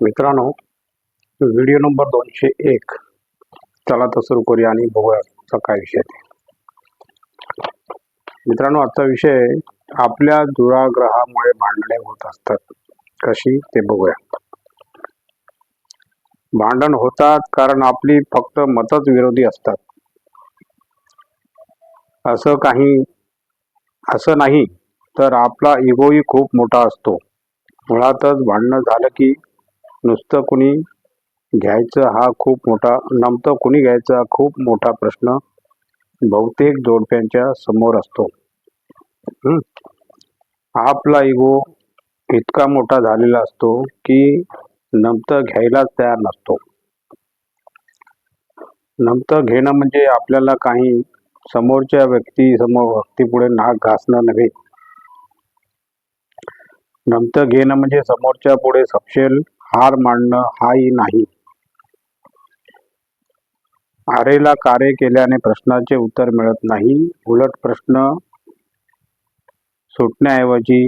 मित्रांनो video number दोनशे एक. चला तर सुरू करूया आणि बघूया काय विषय ते. मित्रांनो आजचा विषय आपल्या दुराग्रहामुळे भांडणे होत असतात. कशी? ते बघूया. भांडण होतात कारण आपली फक्त मतच विरोधी असतात. असं काही असं नाही तर आपला इगोही खूप मोठा असतो. मुळातच भांडणं झालं की नुसतं कुणी घ्यायचं हा खूप मोठा नमतं कुणी घ्यायचा खूप मोठा प्रश्न बहुतेक जोडप्यांच्या समोर असतो. आपला इगो इतका मोठा झालेला असतो की नमतं घ्यायलाच तयार नसतो. नमतं घेणं म्हणजे आपल्याला काही समोरच्या व्यक्ती समोर व्यक्तीपुढे नाक घासणं नव्हे. नमतं घेणं म्हणजे समोरच्या पुढे सपशेल हार मांडणं हाही नाही. आरेला कार्य केल्याने प्रश्नाचे उत्तर मिळत नाही. उलट प्रश्न सुटण्याऐवजी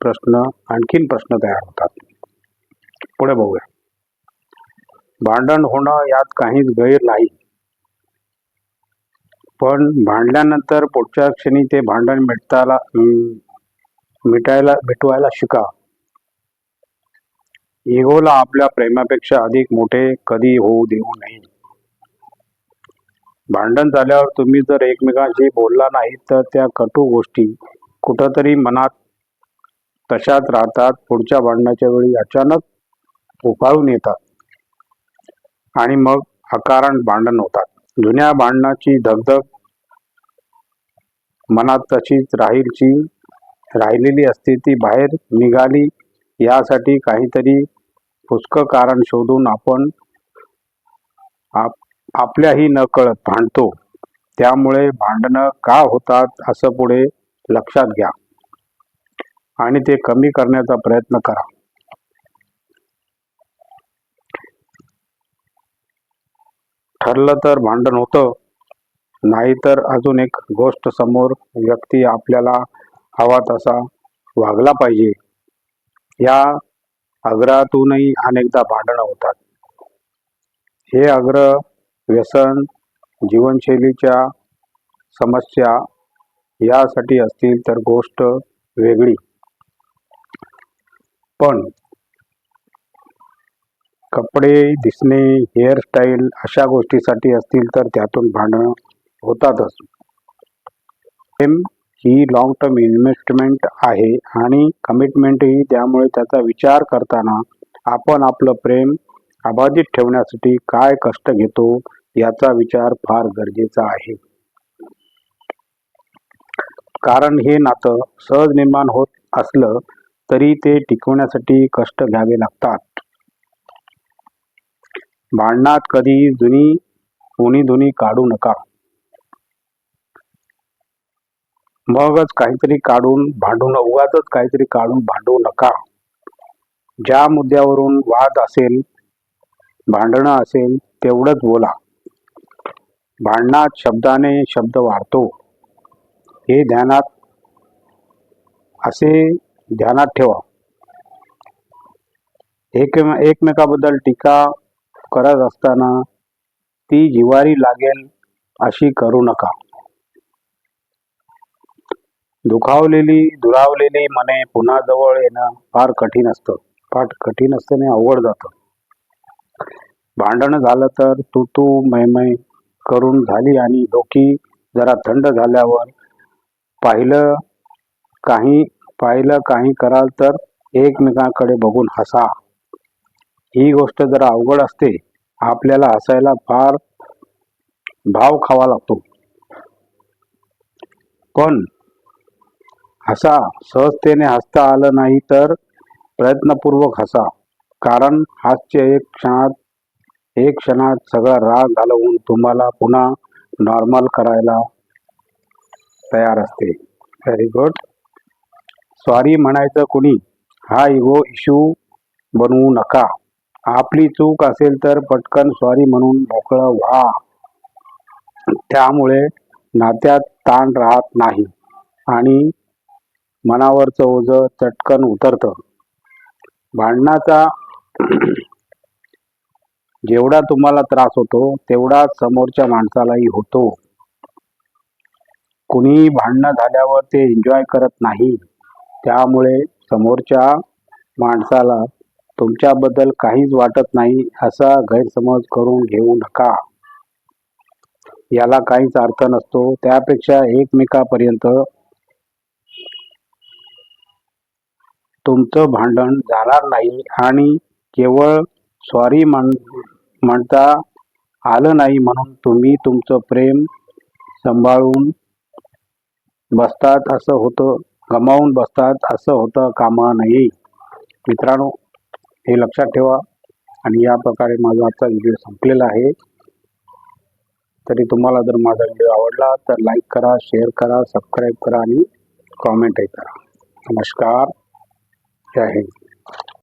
प्रश्न आणखीन प्रश्न तयार होतात. पुढे बघूया. भांडण होणं यात काहीच गैर नाही. पण भांडल्यानंतर पुढच्या क्षणी ते भांडण मिटताला मिटायला मिटवायला शिका. इगोला आपल्या प्रेमापेक्षा अधिक मोठे कधी होऊ देऊ नये. भांडण झाल्यावर तुम्ही जर एकमेकांशी बोलला नाही तर त्या कटू गोष्टी कुठंतरी मनात तशाच राहतात. पुढच्या भांडणाच्या वेळी अचानक उफाळून येतात आणि मग अकारण भांडण होतात. जुन्या भांडणाची धगधग मनात तशीच राहीलची राहिलेली असते ती बाहेर निघाली यासाठी काहीतरी पुष्कळ कारण शोधून आपण आप आपल्याही नकळत भांडतो. त्यामुळे भांडणं का होतात असं पुढे लक्षात घ्या. आणि ते कमी करण्याचा प्रयत्न करा. ठरलं तर भांडण होतं. नाहीतर अजून एक गोष्ट समोर व्यक्ती आपल्याला हवा तसा वागला पाहिजे. या आग्रहातूनही अनेकदा भांडणं होतात. हे आग्रह व्यसन जीवनशैलीच्या समस्या यासाठी असतील तर गोष्ट वेगळी. पण कपडे दिसणे हेअरस्टाईल अशा गोष्टीसाठी असतील तर त्यातून भांडणं होतातच. ही लॉंग टर्म इन्व्हेस्टमेंट आहे आणि कमिटमेंटही त्यामुळे त्याचा विचार करताना आपण आपलं प्रेम अबाधित ठेवण्यासाठी काय कष्ट घेतो याचा विचार फार गरजेचा आहे. कारण हे नातं सहज निर्माण होत असलं तरी ते टिकवण्यासाठी कष्ट घ्यावे लागतात. भांडणात कधी जुनी उणी धुनी काढू नका. मगच काहीतरी काढून भांडू न काहीतरी काढून भांडू नका. ज्या मुद्द्यावरून वाद असेल भांडणं असेल तेवढंच बोला. भांडणात शब्दाने शब्द वाढतो. हे ध्यानात असे ध्यानात ठेवा. एक एकमेकाबद्दल टीका करत असताना ती जिवारी लागेल अशी करू नका. दुखावलेली दुरावलेली मने पुन्हा जवळ येणं फार कठीण असतं. फार कठीण असतं आणि अवघड जातं. भांडणं झालं तर तू तू मै करून झाली आणि डोकी जरा थंड झाल्यावर पाहिलं काही पाहिलं काही कराल तर एकमेकांकडे बघून हसा. ही गोष्ट जरा अवघड असते. आपल्याला हसायला फार भाव खावा लागतो. पण हसा. सहजतेने हसता आलं नाही तर प्रयत्नपूर्वक हसा. कारण हास्य एक क्षणात एक क्षणात सगळा राग घालवून तुम्हाला पुन्हा नॉर्मल करायला तयार असते. व्हेरी गुड सॉरी म्हणायचं कुणी? हा इगो इश्यू बनवू नका. आपली चूक असेल तर पटकन सॉरी म्हणून मोकळं व्हा. त्यामुळे नात्यात ताण राहत नाही. आणि मनावरचं ओझं चटकन उतरतं. भांडणाचा जेवढा तुम्हाला त्रास होतो तेवढा समोरच्या माणसालाही होतो. कुणी भांडणं झाल्यावर ते एन्जॉय करत नाही. त्यामुळे समोरच्या माणसाला तुमच्याबद्दल काहीच वाटत नाही असा गैरसमज करून घेऊ नका. याला काहीच अर्थ नसतो. त्यापेक्षा एकमेकापर्यंत तुमचं भांडण जाणार नाही आणि केवळ सॉरी म्हण म्हणता आलं नाही म्हणून तुम्ही तुमचं प्रेम सांभाळून बसतात असं होतं गमावून बसतात असं होतं कामा नये. मित्रांनो हे लक्षात ठेवा आणि या प्रकारे माझा आजचा व्हिडिओ संपलेला आहे. तरी तुम्हाला जर माझा व्हिडिओ आवडला तर लाईक करा शेअर करा सबस्क्राईब करा आणि कॉमेंटही करा. नमस्कार. जय हिंद